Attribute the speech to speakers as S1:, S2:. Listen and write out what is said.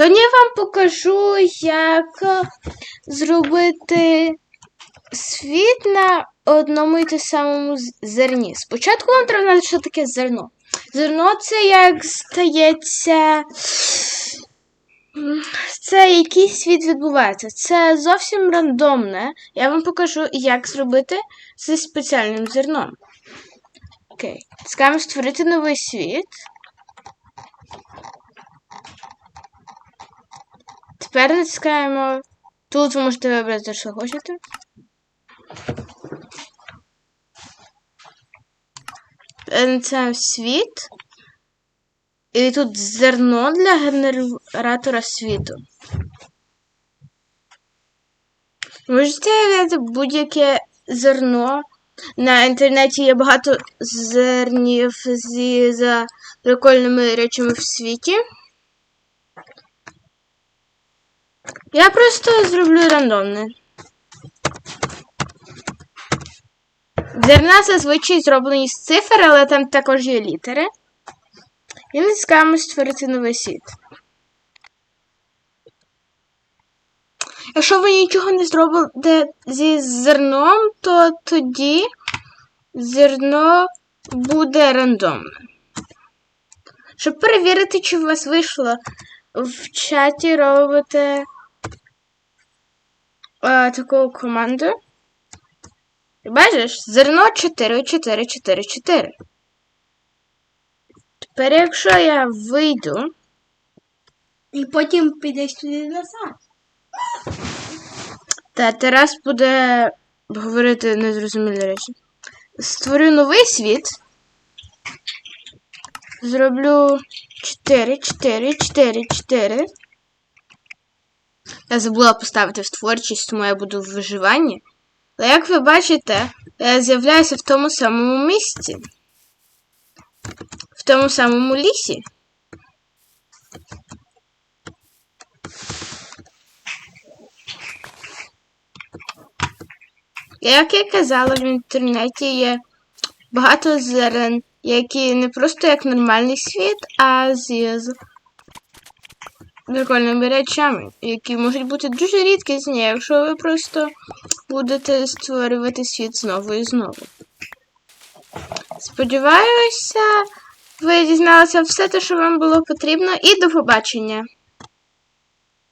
S1: Сьогодні я вам покажу, як е, зробити світ на одному і те самому зерні. Спочатку вам треба знати, що таке зерно. Зерно це як стається. Це який світ відбувається. Це зовсім рандомне. Я вам покажу, як зробити зі спеціальним зерном. Окей. Скажемо створити новий світ. Тепер натискаємо. Тут ви можете вибрати, що хочете. Натискаємо світ. І тут зерно для генератора світу. Можете взяти будь-яке зерно. На інтернеті є багато зернів зі за прикольними речами в світі. Я просто зроблю рандомне. Зерна зазвичай зроблені з цифр, але там також є літери. І натискаємо створити новий світ. Якщо ви нічого не зробите зі зерном, то тоді зерно буде рандомне. Щоб перевірити, чи у вас вийшло, в чаті робите е, таку команду. Бачиш? Зерно 4, 4, 4, 4. Тепер, якщо я вийду,
S2: І потім підеш туди назад.
S1: та Тарас буде говорити незрозумілі речі. Створю новий світ. Зроблю 4, 4, 4, 4. Я забула поставити в творчість, тому я буду в виживанні. Але як ви бачите, я з'являюся в тому самому місці. В тому самому лісі. Як я казала, в інтернеті є багато зерен, які не просто як нормальний світ, а з, прикольними речами, які можуть бути дуже рідкісні, якщо ви просто будете створювати світ знову і знову. Сподіваюся, ви дізналися все те, що вам було потрібно, і до побачення!